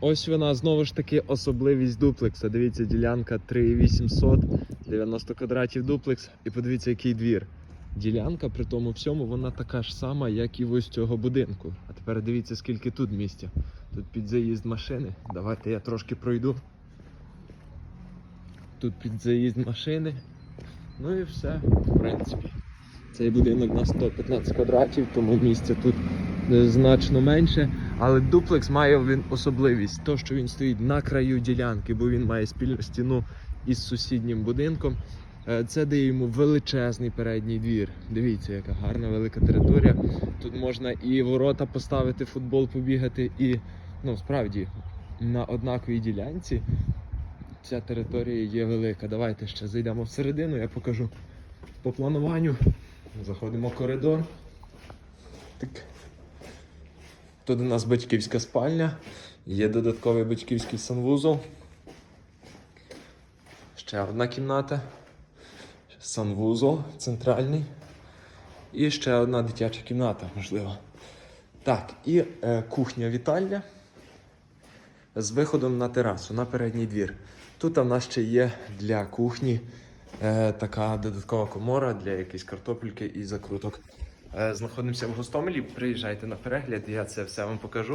Ось вона знову ж таки особливість дуплекса. Дивіться, ділянка 3800, 90 квадратів дуплекс. І подивіться, який двір. Ділянка при тому всьому вона така ж сама, як і ось цього будинку. А тепер дивіться, скільки тут місця. Тут під заїзд машини. Давайте я трошки пройду. Тут під заїзд машини. Ну і все, в принципі. Цей будинок на 115 квадратів, тому місця тут е, значно менше. Але дуплекс має він особливість, то що він стоїть на краю ділянки, бо він має спільну стіну із сусіднім будинком. Е, Це дає йому величезний передній двір. Дивіться, яка гарна велика територія. Тут можна і ворота поставити, футбол побігати, і ну справді на однаковій ділянці ця територія є велика. Давайте ще зайдемо всередину, я покажу по плануванню. Заходимо в коридор. Так. Тут у нас батьківська спальня, є додатковий батьківський санвузол. Ще одна кімната. Санвузол центральний. І ще одна дитяча кімната, можливо. Так, і е, кухня-вітальня з виходом на терасу, на передній двір. Тут в нас ще є для кухні е, така додаткова комора для якоїсь картопельки і закруток. Е, знаходимося в Гостомелі. Приїжджайте на перегляд, я це все вам покажу.